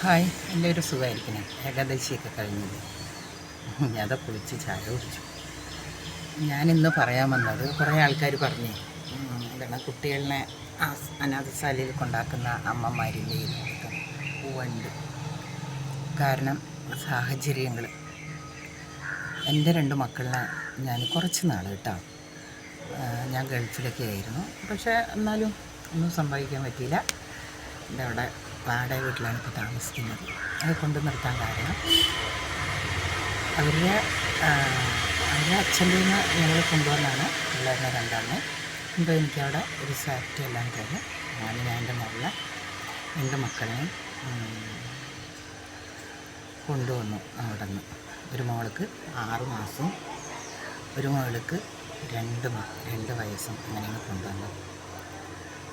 Hi എല്ലാവരും സുഖമായിരിക്കണം. ഏകാദശിയൊക്കെ കഴിഞ്ഞില്ലേ ഞാൻ കുളിച്ച് ചായ കുടിച്ചു. ഞാനിന്ന് പറയാൻ വന്നത് കുറേ ആൾക്കാർ പറഞ്ഞു എന്താണ് കുട്ടികളിനെ അനാഥശാലയിൽ കൊണ്ടാക്കുന്ന അമ്മമാരിന്റെ എന്നൊക്കെ ഉണ്ട് കാരണം സാഹചര്യങ്ങൾ എന്റെ രണ്ട് മക്കളിനെ ഞാൻ കുറച്ച് നാൾ കേട്ടോ ഞാൻ ഗൾഫിലൊക്കെ ആയിരുന്നു. പക്ഷേ എന്നാലും ഒന്നും സംഭവിക്കാൻ പറ്റിയില്ല. എന്റെ അവിടെ വാടക വീട്ടിലാണ് ഇപ്പോൾ താമസിക്കുന്നത്. അത് കൊണ്ടു നിർത്താൻ കാരണം അവരുടെ അവരുടെ അച്ഛന്റെ നിന്ന് ഞങ്ങൾ കൊണ്ടുവന്നാണ് പിള്ളേരുടെ രണ്ടാളിനെ ഇപ്പോൾ എനിക്കവിടെ ഒരു സാറ്റ് എല്ലാം തരും. ഞാൻ ഞാൻ എന്റെ മകളെ എന്റെ മക്കളെയും കൊണ്ടുവന്നു അവിടെ നിന്ന് ഒരു മോൾക്ക് ആറ് മാസം ഒരു മകൾക്ക് രണ്ട് രണ്ട് വയസ്സും അങ്ങനെയാണ് കൊണ്ടുവന്നത്.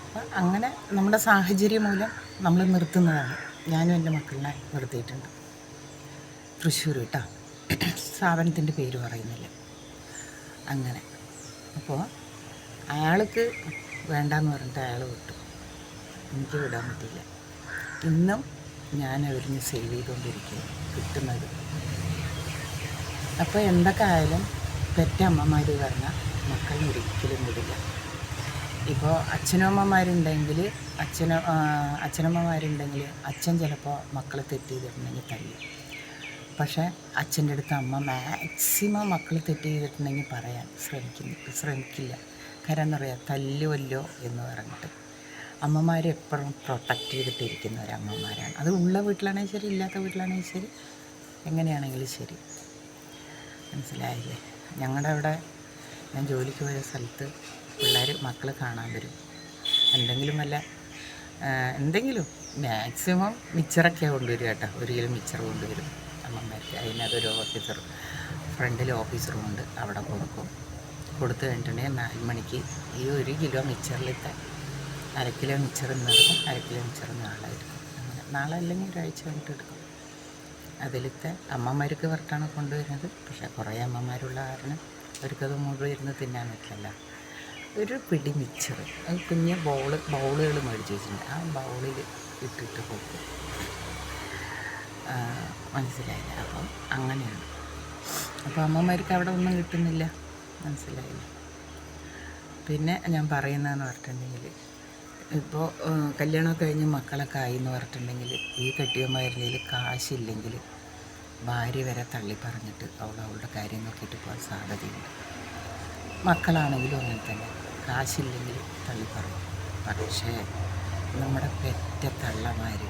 അപ്പം അങ്ങനെ നമ്മുടെ സാഹചര്യം മൂലം നമ്മൾ നിർത്തുന്നതാണ്. ഞാനും എന്റെ മക്കളിനെ നിർത്തിയിട്ടുണ്ട്. തൃശ്ശൂർ കേട്ടോ. സ്ഥാപനത്തിന്റെ പേര് പറയുന്നില്ല. അങ്ങനെ. അപ്പോൾ അയാൾക്ക് വേണ്ടാന്ന് പറഞ്ഞിട്ട് അയാൾ വിട്ടു. എനിക്ക് വിടാൻ പറ്റിയില്ല. ഇന്നും ഞാൻ അവരിന് സേവ് ചെയ്തുകൊണ്ടിരിക്കുക കിട്ടുന്നത്. അപ്പോൾ എന്തൊക്കെ ആയാലും പെറ്റ അമ്മമാർ പറഞ്ഞാൽ മക്കളെ ഒരിക്കലും വിടില്ല. ഇപ്പോൾ അച്ഛനും അമ്മമാരുണ്ടെങ്കിൽ അച്ഛനും അച്ഛനമ്മമാരുണ്ടെങ്കിൽ അച്ഛൻ ചിലപ്പോൾ മക്കളെ തെറ്റ് ചെയ്തിട്ടുണ്ടെങ്കിൽ തല്ലും. പക്ഷേ അച്ഛന്റെ അടുത്ത് അമ്മ മാക്സിമം മക്കൾ തെറ്റ് ചെയ്തിട്ടുണ്ടെങ്കിൽ പറയാൻ ശ്രമിക്കുന്നു. ശ്രമിക്കില്ല. കാരണം എന്താ പറയുക തല്ലുവല്ലോ എന്ന് പറഞ്ഞിട്ട്. അമ്മമാർ എപ്പോഴും പ്രൊട്ടക്റ്റ് ചെയ്തിട്ടിരിക്കുന്ന ഒരു അമ്മമാരാണ്. അത് ഉള്ള വീട്ടിലാണെങ്കിൽ ശരി ഇല്ലാത്ത വീട്ടിലാണെങ്കിൽ ശരി എങ്ങനെയാണെങ്കിലും ശരി. മനസ്സിലായില്ലേ? ഞങ്ങളുടെ അവിടെ ഞാൻ ജോലിക്ക് പോയ സ്ഥലത്ത് പിള്ളേർ മക്കൾ കാണാൻ വരും. എന്തെങ്കിലും അല്ല എന്തെങ്കിലും മാക്സിമം മിച്ചറൊക്കെ കൊണ്ടുവരും കേട്ടോ. ഒരു കിലോ മിച്ചർ കൊണ്ടുവരും. അമ്മമാർക്ക് അതിനകത്തൊരു ഓഫീസർ ഫ്രണ്ടിൽ ഓഫീസറുമുണ്ട്. അവിടെ കൊടുക്കും. കൊടുത്തു കഴിഞ്ഞിട്ടുണ്ടെങ്കിൽ നാല് മണിക്ക് ഈ ഒരു കിലോ മിച്ചറിലിട്ട് അര കിലോ മിച്ചർ ഇന്ന് എടുക്കും അര കിലോ മിച്ചർ നാളെ എടുക്കും നാളെ അല്ലെങ്കിൽ ഒരാഴ്ച കഴിഞ്ഞിട്ട് എടുക്കും. അതിലത്തെ അമ്മമാർക്ക് വറുത്താണ് കൊണ്ടുവരുന്നത് പക്ഷേ കുറേ അമ്മമാരുള്ള കാരണം അവർക്കത് മുഴുവൻ ഇരുന്ന് തിന്നാൻ പറ്റില്ല ഒരു പിടി മിച്ചർ അത് കുഞ്ഞ് ബൗൾ ബൗളുകൾ മേടിച്ച് വെച്ചിട്ടുണ്ട്. ആ ബൗളിൽ ഇട്ടിട്ട് ആ, മനസ്സിലായില്ല. അപ്പം അങ്ങനെയാണ്. അപ്പോൾ അമ്മമാർക്ക് അവിടെ ഒന്നും കിട്ടുന്നില്ല. മനസ്സിലായില്ല. പിന്നെ ഞാൻ പറയുന്നതെന്ന് പറഞ്ഞിട്ടുണ്ടെങ്കിൽ ഇപ്പോൾ കല്യാണമൊക്കെ കഴിഞ്ഞ് മക്കളൊക്കെ ആയി എന്ന് പറഞ്ഞിട്ടുണ്ടെങ്കിൽ ഈ കെട്ടിയന്മാരുടെ കയ്യിൽ കാശില്ലെങ്കിൽ ഭാര്യ വരെ തള്ളി പറഞ്ഞിട്ട് അവൾ അവളുടെ കാര്യം നോക്കിയിട്ട് പോകാൻ സാധ്യതയുണ്ട് മക്കളാണെങ്കിലും അങ്ങനെ തന്നെ. കാശില്ലെങ്കിൽ തള്ളി പറയും. പക്ഷേ നമ്മുടെ പെറ്റ തള്ളമാർ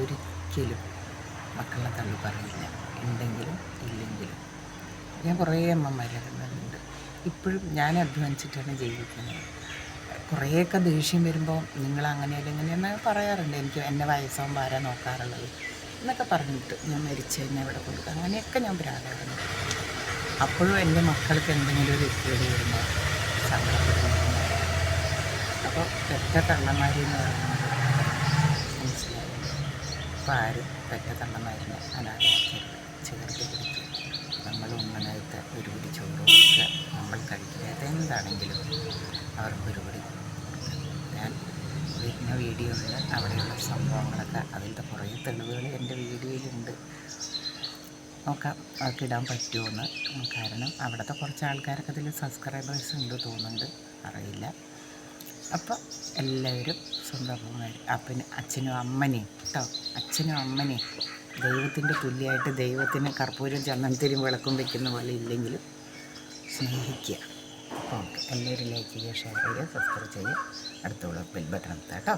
ഒരിക്കലും മക്കളെ തള്ളി പറയില്ല. ഉണ്ടെങ്കിലും ഇല്ലെങ്കിലും. ഞാൻ കുറേ അമ്മമാരെ കണ്ടിട്ടുണ്ട്. ഇപ്പോഴും ഞാൻ അധ്വാനിച്ചിട്ടാണ് ജീവിക്കുന്നത്. കുറേയൊക്കെ ദേഷ്യം വരുമ്പോൾ നിങ്ങൾ അങ്ങനെയല്ല ഇങ്ങനെയെന്ന് പറയാറുണ്ട്. എനിക്ക് എന്നെ വയസ്സാകുമ്പോൾ ആരാ നോക്കാറുള്ളത് എന്നൊക്കെ പറഞ്ഞിട്ട് ഞാൻ മരിച്ചു എന്നെ ഇവിടെ കൊടുക്കുക അങ്ങനെയൊക്കെ ഞാൻ പ്രാധാന്യം അപ്പോഴും എന്റെ മക്കൾക്ക് എന്തെങ്കിലും ഒരു വ്യക്തിയോട് വരുമ്പോൾ സങ്കടപ്പെടുന്നു അപ്പോൾ പെറ്റ തള്ളമാരെന്ന് പറയുന്നത് മനസ്സിലായി? അപ്പോൾ ആരും പെറ്റ തള്ളമാരിനെ അനാഥമാക്കരുത് ചേർത്ത് കൊടുത്ത് നമ്മൾ ഉമ്മനകത്ത് ഒരു പിടി ചോറ് നമ്മൾ കഴിക്കുക അതെന്താണെങ്കിലും അവർക്ക് ഒരുപടി ഞാൻ വരുന്ന വീഡിയോയിൽ അവിടെയുള്ള സംഭവങ്ങളൊക്കെ അതിന്റെ കുറേ തെളിവുകൾ എന്റെ വീഡിയോയിലുണ്ട്. നോക്കാം അവർക്ക് ഇടാൻ പറ്റുമെന്ന് കാരണം അവിടുത്തെ കുറച്ച് ആൾക്കാരൊക്കെ അതിൽ സബ്സ്ക്രൈബേഴ്സ് ഉണ്ട് തോന്നുന്നുണ്ട്. അറിയില്ല. അപ്പോൾ എല്ലാവരും സ്വന്തം അപ്പന് അച്ഛനും അമ്മനെയും കേട്ടോ അച്ഛനും അമ്മനെയും ദൈവത്തിന്റെ തുല്യമായിട്ട് ദൈവത്തിന് കർപ്പൂരം ചന്ദനത്തിനും വിളക്കും വെക്കുന്ന പോലെ ഇല്ലെങ്കിലും സ്നേഹിക്കുക. ഓക്കെ എല്ലാവരും ലൈക്ക് ചെയ്യുക ഷെയർ ചെയ്യുക സബ്സ്ക്രൈബ് ചെയ്യുക. അടുത്തുള്ള ബെൽ ബട്ടൺ എത്താം കേട്ടോ